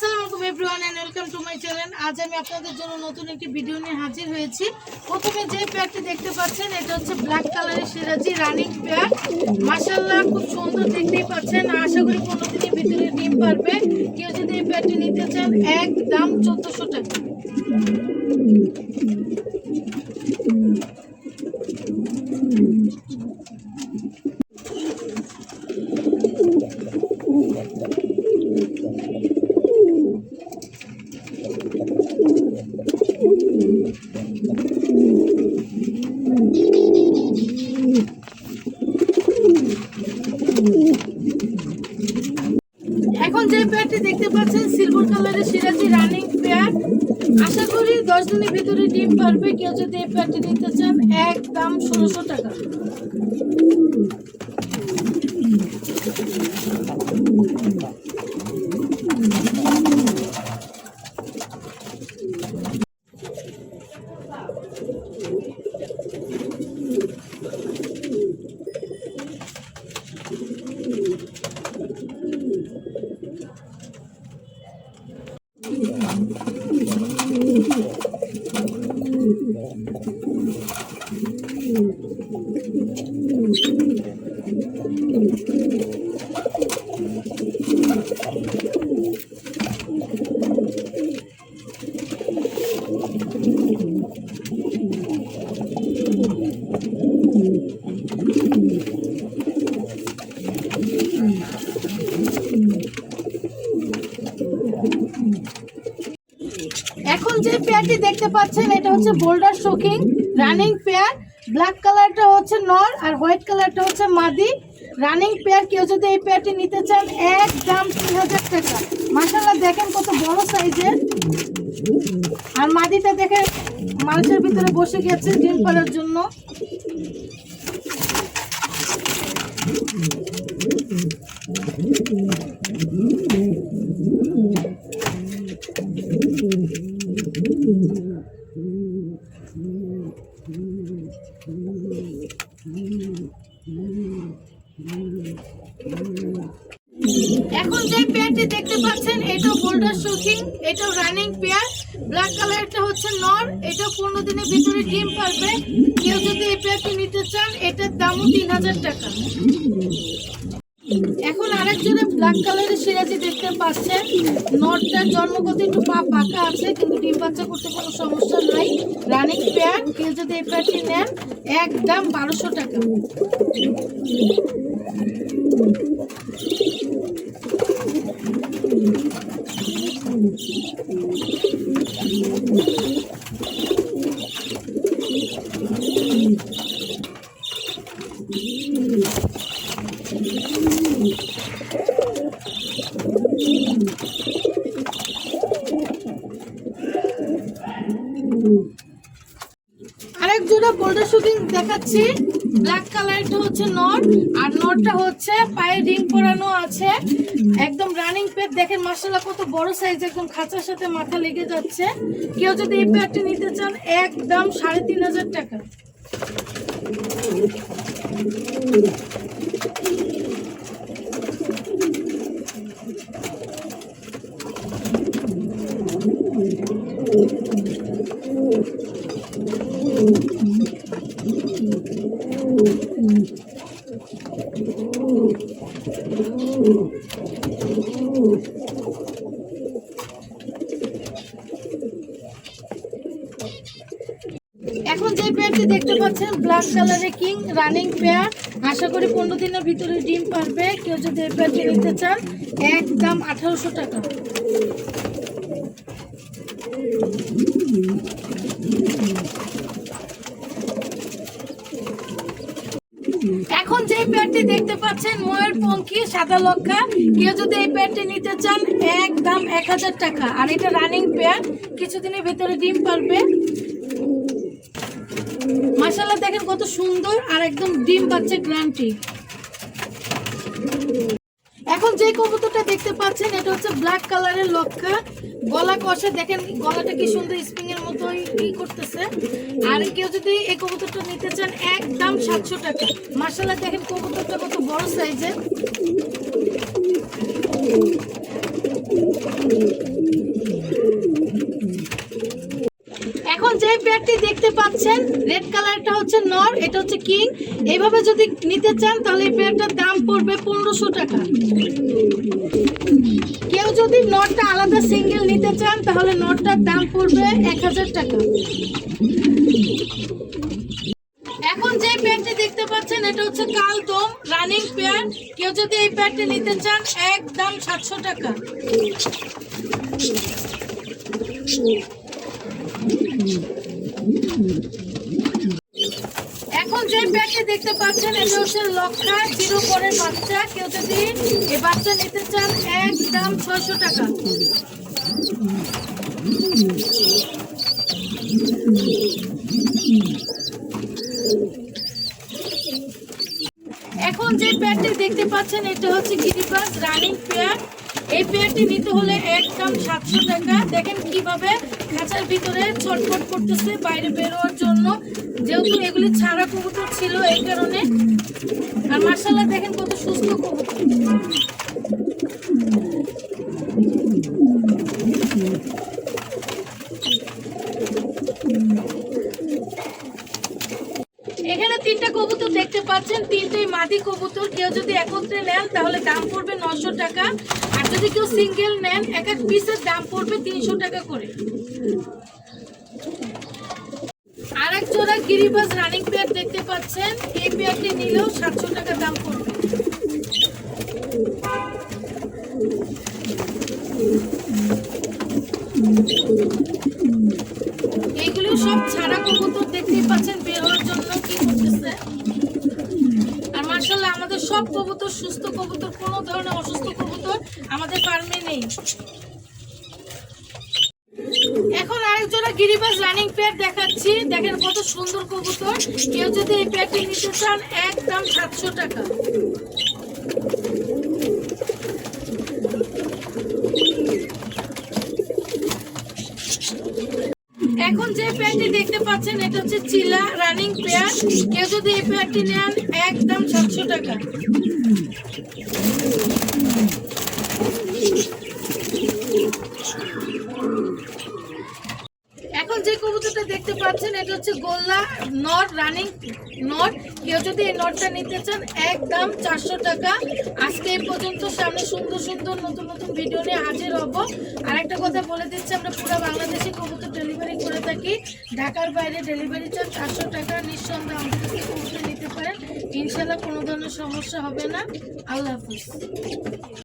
আসসালামু everyone and welcome to my channel আজ আমি আপনাদের জন্য নতুন একটি ভিডিও নিয়ে হাজির হয়েছি। প্রথমে যে পেয়ারটি দেখতে পাচ্ছেন, এটা হচ্ছে ব্ল্যাক কালারের সিরাজি রানিং পেয়ার মাশাআল্লাহ, খুব সুন্দর দেখতেই পাচ্ছেন। আশা করি কোনো দিনের ভিতরে ডিম পারবে। কেউ যদি এই পেয়ারটি নিতে চান এক দাম চোদ্দোশো টাকা। যে দেখতে পাচ্ছেন সিলভার কালারের সিরাজি রানিং পেয়ার আশা করি দশ দিনের ভিতরে ডিম পারবে, কেউ যদি এই পেয়ারটি নিতে চান এক দাম ষোলোশো টাকা এখন যে পেয়ারটি দেখতে পাচ্ছেন, এটা হচ্ছে boulder shocking running pair. Black কালারটা হচ্ছে নর আর হোয়াইট কালারটা হচ্ছে মাদি। রানিং পেয়ার, কেউ যদি এই পেয়ারটি নিতে চান, এক দাম তিন হাজার টাকা। মাসাল্লাহ দেখেন কত বড় সাইজের। আর মাদিটা দেখে মানুষের ভিতরে বসে গেছে ডিম পাড়ার জন্য। এখন যে পেয়ারটি দেখতে পাচ্ছেন এটা বোল্ডার শোকিং এটা রানিং পেয়ার। ব্ল্যাক কালারটা হচ্ছে নর, এটা পনেরো দিনের ভিতরে ডিম পারবে। কেউ যদি এই পেয়ারটি নিতে চান, এটার দামও তিন হাজার টাকা। এখন আরেকজনে ব্ল্যাক কালারের সিরাজি দেখতে পাচ্ছে। নটটার জন্মগত একটু পা পাকা আছে, কিন্তু ডিম বাচ্চা করতে কোনো সমস্যা নাই। রানিং প্যান্ট কেউ যদি এই প্যান্টটি নেন, একদম বারোশো টাকা। আরেক জোড়া বোল্ডার শুটিং দেখাচ্ছি ব্ল্যাক কালারটা হচ্ছে নট আর নটটা হচ্ছে পায়ে রিং পরানো আছে। একদম রানিং পেট দেখেন মাসাল্লাহ কত বড় সাইজ একদম খাঁচার সাথে মাথা লেগে যাচ্ছে। কেউ যদি এই পেয়ারটি নিতে চান, একদম সাড়ে তিন হাজার টাকা। এখন যে পেয়ারটি দেখতে পাচ্ছেন, ব্ল্যাক কালারের কিং রানিং পেয়ার। আশা করি পনেরো দিনের ভিতরে ডিম পারবে। কেউ যদি এই পেয়ারটি নিতে চান, একদম আঠারোশো টাকা এখন যে পেয়ারটি দেখতে পাচ্ছেন ময়ূর পঙ্খী, সাদা লক্ষা কেউ যদি এই পেয়ারটি নিতে চান, একদম এক হাজার টাকা। আর এটা রানিং পেয়ার কিছুদিনের ভিতরে ডিম পারবে। মাসাল্লাহ দেখেন কত সুন্দর আর একদম ডিম পাচ্ছে গ্রান্টি। এখন যে কবুতরটা দেখতে পাচ্ছেন, এটা হচ্ছে ব্ল্যাক কালারের লক্ষা গলা কষে, দেখেন গলাটা কি সুন্দর স্প্রিং এর এখন যে প্যাডটি দেখতে পাচ্ছেন রেড কালারটা হচ্ছে নর, এটা হচ্ছে কিং। এইভাবে যদি নিতে চান, তাহলে এই প্যাডটার দাম পড়বে পনেরোশো টাকা। কেউ যদি নরটা আলাদা সিঙ্গেল নিতে চান, তাহলে নটটার দাম পড়বে এক হাজার টাকা। এখন যে প্যান্টটি দেখতে পাচ্ছেন, এটা হচ্ছে কালদম রানিং পেয়ার কেউ যদি এই প্যান্টটি নিতে চান, একদম সাতশো টাকা। যে প্যান্টটি দেখতে পাচ্ছেন এটা হচ্ছে লক্ষা, জিরো পরের বাচ্চা। কেউ যদি এই বাচ্চা নিতে চান, একদম ছয়শো টাকা। এখন যে পেয়ারটি দেখতে পাচ্ছেন, এটা হচ্ছে গিরিবাস রানিং পেয়ার। এই পেয়ারটি নিতে হলে একদম সাতশো টাকা। দেখেন কীভাবে খাঁচার ভিতরে ছটফট করতেছে বাইরে বেরোয়ার জন্য। যেহেতু এগুলি ছাড়া কবুতর ছিল এই কারণে, আর মার্শাল্লাহ দেখেন কত সুস্থ কবুতর। এখানে তিনটা কবুতর দেখতে পাচ্ছেন, তিনটেই মাদি কবুতর। কেউ যদি একত্রে নেন, তাহলে দাম পড়বে নশো টাকা। আর যদি কেউ সিঙ্গেল নেন, এক এক পিসের দাম পড়বে তিনশো টাকা করে। জোড়া গিরিবাজ রানিং পেয়ার দেখতে পাচ্ছেন। এই পেয়ারটি নিলেও সাতশো টাকা দাম পড়বে। এইগুলো সব ছাড়া কবুতর দেখতেই পাচ্ছেন, বের হওয়ার জন্য কি করতেছে। আর মার্শাল্লাহ আমাদের সব কবুতর সুস্থ কবুতর, কোনো ধরনের অসুস্থ কবুতর আমাদের ফার্মে নেই এখন আরেক জোড়া গিরিবাস রানিং পেয়ার দেখাচ্ছি। দেখেন কত সুন্দর কবুতর। কেউ যদি এই পেয়ারটি নিতে চান, একদম সাতশো টাকা। এখন যে পেয়ারটি দেখতে পাচ্ছেন, এটা হচ্ছে চিলা রানিং পেয়ার কেউ যদি এই পেয়ারটি নেন, একদম সাতশো টাকা এখন যে কবুতরটা দেখতে পাচ্ছেন এটা হচ্ছে গোল্লা নট রানিং নট, কেউ যদি এই নটটা নিতে চান, একদম চারশো টাকা। আজকে এই পর্যন্ত সামনে সুন্দর সুন্দর নতুন নতুন ভিডিও নিয়ে হাজির হব। আর একটা কথা বলে দিচ্ছি, আমরা পুরো বাংলাদেশে কবুতর ডেলিভারি করে থাকি। ঢাকার বাইরে ডেলিভারি চার্জ চারশো টাকা, নিঃসন্দেহে আমাদের কাছে কবুতর নিতে পারেন। ইনশাল্লাহ কোনো ধরনের সমস্যা হবে না। আল্লাহ হাফিজ।